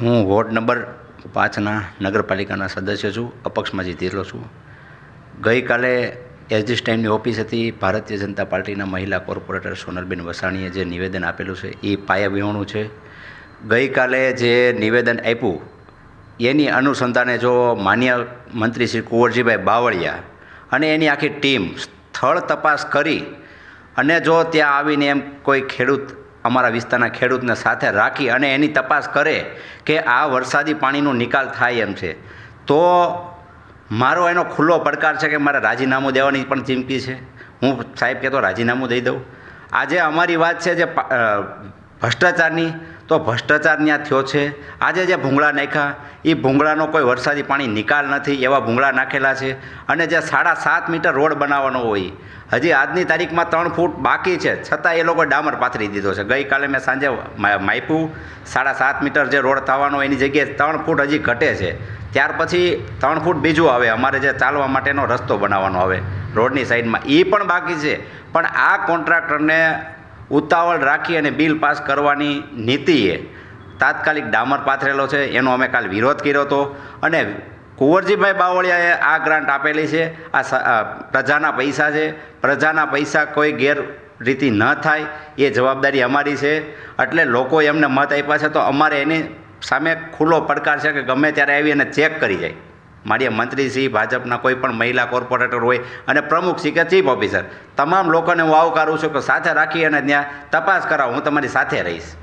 હું ward number પાંચના નગરપાલિકાના સદસ્ય છું, અપક્ષમાં જીતેલો છું. ગઈકાલે એસજી સ્ટેન્ડની ઓફિસ હતી, ભારતીય જનતા પાર્ટીના મહિલા કોર્પોરેટર સોનલબેન વસાણીએ જે નિવેદન આપેલું છે, એ પાયા વિહોણું છે. ગઈકાલે જે નિવેદન આપ્યું, એની અનુસંધાને જો માન્ય મંત્રી શ્રી કુંવરજીભાઈ બાવળિયા અને એની આખી ટીમ સ્થળ તપાસ કરી અને જો ત્યાં આવીને એમ કોઈ ખેડૂત અમારા વિસ્તારના ખેડૂતને સાથે રાખી અને એની તપાસ કરે કે આ વરસાદી પાણીનો નિકાલ થાય એમ છે. તો મારો એનો ખુલ્લો પડકાર છે કે મારે રાજીનામું દેવાની પણ ચીમકી છે. હું સાહેબ કહેતો રાજીનામું દઈ દઉં. આજે અમારી વાત છે જે ભ્રષ્ટાચારની તો ભ્રષ્ટાચાર ત્યાં થયો છે. આજે જે ભૂંગળા નાખ્યા એ ભૂંગળાનો કોઈ વરસાદી પાણી નિકાલ નથી, એવા ભૂંગળા નાખેલા છે. અને જે સાડા સાત મીટર રોડ બનાવવાનો હોય, હજી આજની તારીખમાં ત્રણ ફૂટ બાકી છે. છતાં એ લોકો ડામર પાથરી દીધો છે. ગઈકાલે મેં સાંજે માપ્યું, સાડા સાત મીટર જે રોડ થવાનો એની જગ્યાએ ત્રણ ફૂટ હજી ઘટે છે. ત્યાર પછી ત્રણ ફૂટ બીજું આવે, અમારે જે ચાલવા માટેનો રસ્તો બનાવવાનો આવે, રોડની સાઈડમાં. એ પણ બાકી છે. પણ આ કોન્ટ્રાક્ટરને ઉતાવળ રાખી અને બિલ પાસ કરવાની નીતિએ તાત્કાલિક ડામર પાથરેલો છે. એનો અમે કાલ વિરોધ કર્યો હતો અને કુંવરજીભાઈ બાવળિયાએ આ ગ્રાન્ટ આપેલી છે. આ પ્રજાના પૈસા છે. પ્રજાના પૈસા કોઈ ગેરરીતિ ન થાય એ જવાબદારી અમારી છે. એટલે લોકોએ એમને મત આપ્યા છે તો અમારે એની સામે ખુલ્લો પડકાર છે કે ગમે ત્યારે આવી અને ચેક કરી જાય. મારી મંત્રીશ્રી, ભાજપના કોઈ પણ મહિલા કોર્પોરેટર હોય અને પ્રમુખ શ્રી કે ચીફ ઓફિસર, તમામ લોકોને હું આવકારું છું કે સાથે રાખી અને ત્યાં તપાસ કરાવો, હું તમારી સાથે રહીશ.